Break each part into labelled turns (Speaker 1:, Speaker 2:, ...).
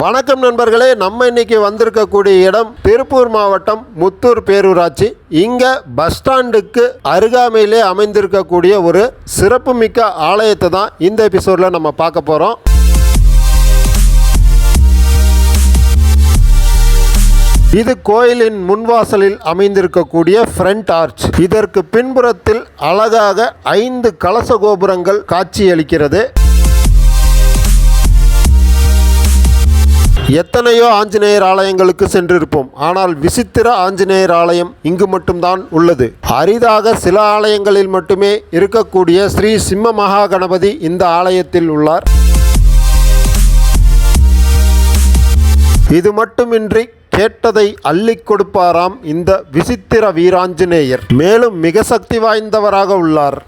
Speaker 1: வணக்கம் நண்பர்களே நம்ம இன்னைக்கு வந்திருக்கக்கூடிய இடம் திருப்பூர் மாவட்டம் முத்தூர் பேரூராட்சி. இங்கே பஸ் ஸ்டாண்டுக்கு அருகாமையிலே அமைந்திருக்கக்கூடிய ஒரு சிறப்புமிக்க ஆலயத்தை தான் இந்த எபிசோடில் நம்ம பார்க்க போகிறோம் இது கோயிலின் முன்வாசலில் அமைந்திருக்கக்கூடிய ஃப்ரண்ட் ஆர்ச் இதற்கு பின்புறத்தில் அழகாக ஐந்து கலச கோபுரங்கள் காட்சியளிக்கிறது. எத்தனையோ ஆஞ்சநேயர் ஆலயங்களுக்கு சென்றிருப்போம். ஆனால் விசித்திர ஆஞ்சநேயர் ஆலயம் இங்கு மட்டும்தான் உள்ளது. அரிதாக சில ஆலயங்களில் மட்டுமே இருக்கக்கூடிய ஸ்ரீ சிம்ம மகா கணபதி இந்த ஆலயத்தில் உள்ளார். இது மட்டுமின்றி கேட்டதை அள்ளி கொடுப்பாராம் இந்த விசித்திர வீராஞ்சநேயர். மேலும் மிக சக்தி வாய்ந்தவராக உள்ளார்.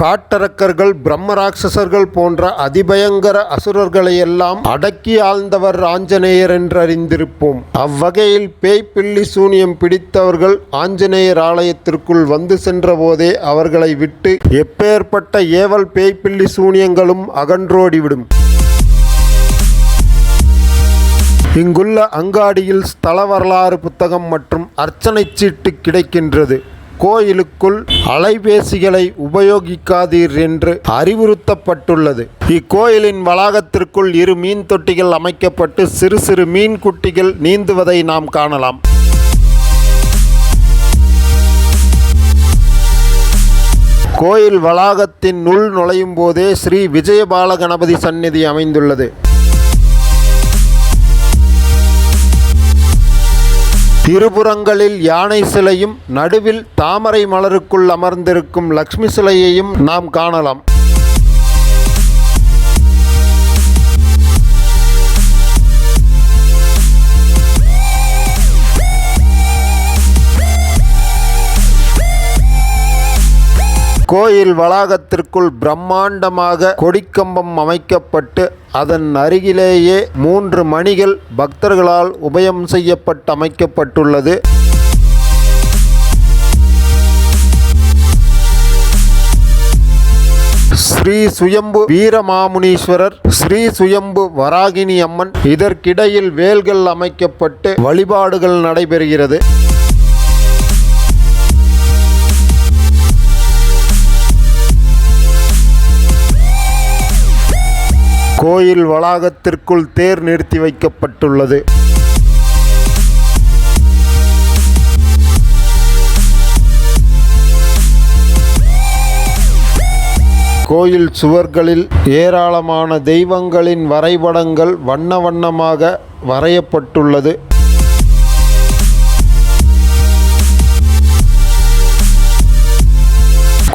Speaker 1: காட்டரக்கர்கள் பிரம்மராட்சசர்கள் போன்ற அதிபயங்கர அசுரர்களை எல்லாம் அடக்கி ஆழ்ந்தவர் ஆஞ்சநேயர் என்றறிந்திருப்போம். அவ்வகையில் பேய் பில்லி சூனியம் பிடித்தவர்கள் ஆஞ்சநேயர் ஆலயத்திற்குள் வந்து சென்றபோதே அவர்களை விட்டு எப்பேற்பட்ட ஏவல் பேய் பில்லி சூனியங்களும் அகன்றோடிவிடும். இங்குள்ள அங்காடியில் ஸ்தல வரலாறு புத்தகம் மற்றும் அர்ச்சனை சீட்டு கிடைக்கின்றது. கோயிலுக்குள் அலைபேசிகளை உபயோகிக்காதீர் என்று அறிவுறுத்தப்பட்டுள்ளது. இக்கோயிலின் வளாகத்திற்குள் இரு மீன் தொட்டிகள் அமைக்கப்பட்டு சிறு சிறு மீன் குட்டிகள் நீந்துவதை நாம் காணலாம். கோயில் வளாகத்தின் உள் நுழையும் போதே ஸ்ரீ விஜயபால கணபதி சந்நிதி அமைந்துள்ளது. இருபுறங்களில் யானை சிலையும் நடுவில் தாமரை மலருக்குள் அமர்ந்திருக்கும் லக்ஷ்மி சிலையையும் நாம் காணலாம். கோயில் வளாகத்திற்குள் பிரம்மாண்டமாக கொடிக்கம்பம் அமைக்கப்பட்டு அதன் அருகிலேயே மூன்று மணிகள் பக்தர்களால் உபயம் செய்யப்பட்டு அமைக்கப்பட்டுள்ளது ஸ்ரீ சுயம்பு வீரமாமுனீஸ்வரர் ஸ்ரீ சுயம்பு வராகினி அம்மன் இதற்கிடையில் வேல்கள் அமைக்கப்பட்டு வழிபாடுகள் நடைபெறுகிறது. கோயில் வளாகத்திற்குள் தேர் நிறுத்தி வைக்கப்பட்டுள்ளது. கோயில் சுவர்களில் ஏராளமான தெய்வங்களின் வரைபடங்கள் வண்ண வண்ணமாக வரையப்பட்டுள்ளது.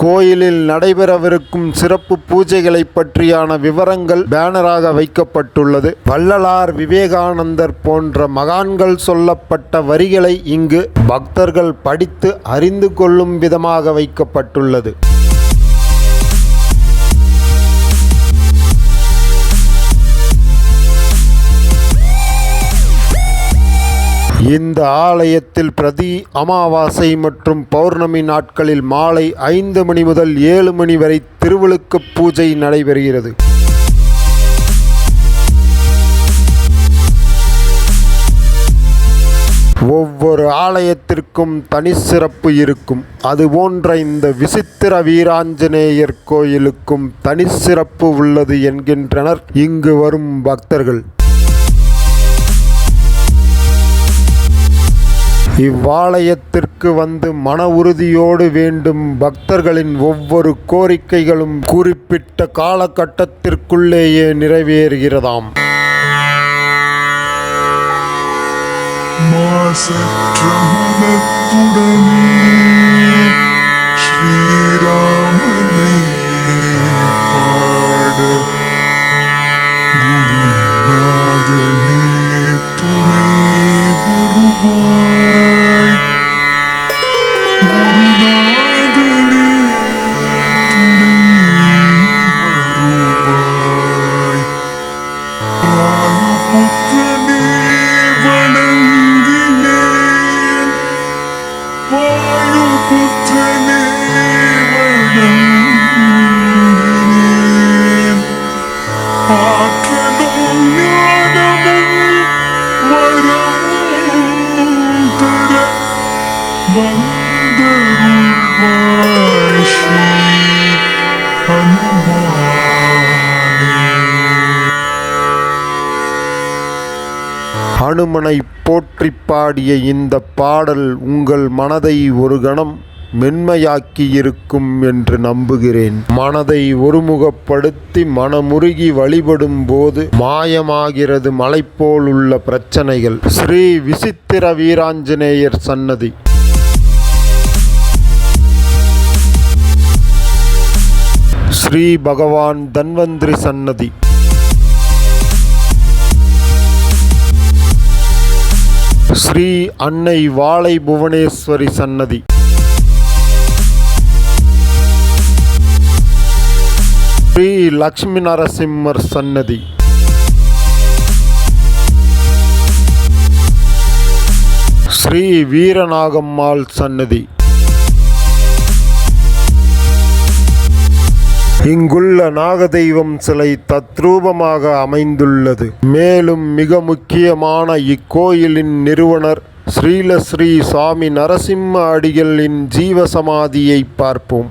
Speaker 1: கோயிலில் நடைபெறவிருக்கும் சிறப்பு பூஜைகளை பற்றியான விவரங்கள் பேனராக வைக்கப்பட்டுள்ளது. வள்ளலார் விவேகானந்தர் போன்ற மகான்கள் சொல்லப்பட்ட வரிகளை இங்கு பக்தர்கள் படித்து அறிந்து கொள்ளும் விதமாக வைக்கப்பட்டுள்ளது. இந்த ஆலயத்தில் பிரதி அமாவாசை மற்றும் பௌர்ணமி நாட்களில் மாலை ஐந்து மணி முதல் ஏழு மணி வரை திருவிழுக்கு பூஜை நடைபெறுகிறது. ஒவ்வொரு ஆலயத்திற்கும் தனி சிறப்பு இருக்கும். அதுபோன்ற இந்த விசித்திர வீராஞ்சநேயர் கோயிலுக்கும் தனி சிறப்பு உள்ளது என்கின்றனர் இங்கு வரும் பக்தர்கள். இவ்வாலயத்திற்கு வந்து மன உறுதியோடு வேண்டும் பக்தர்களின் ஒவ்வொரு கோரிக்கைகளும் குறிப்பிட்ட காலகட்டத்திற்குள்ளேயே நிறைவேறுகிறதாம்.
Speaker 2: மாசற்ற மனத்துடனே
Speaker 1: அனுமனை போற்றி பாடிய இந்த பாடல் உங்கள் மனதை ஒரு கணம் மென்மையாக்கி இருக்கும் என்று நம்புகிறேன். மனதை ஒருமுகப்படுத்தி மனமுருகி வழிபடும் போது மாயமாகிறது மலை போல் உள்ள பிரச்சனைகள். ஸ்ரீ விசித்திர வீராஞ்சநேயர் சன்னதி. ஸ்ரீ பகவான் தன்வந்திரி சன்னதி. ஸ்ரீ அன்னை வாழை புவனேஸ்வரி சன்னதி. ஸ்ரீ லக்ஷ்மி நரசிம்மர் சன்னதி. ஸ்ரீ வீரநாகம்மாள் சன்னதி. இங்குள்ள நாகதெய்வம் சிலை தத்ரூபமாக அமைந்துள்ளது. மேலும் மிக முக்கியமான இக்கோயிலின் நிறுவனர் ஸ்ரீலஸ்ரீ சுவாமி நரசிம்ம அடிகளின் ஜீவசமாதியை பார்ப்போம்.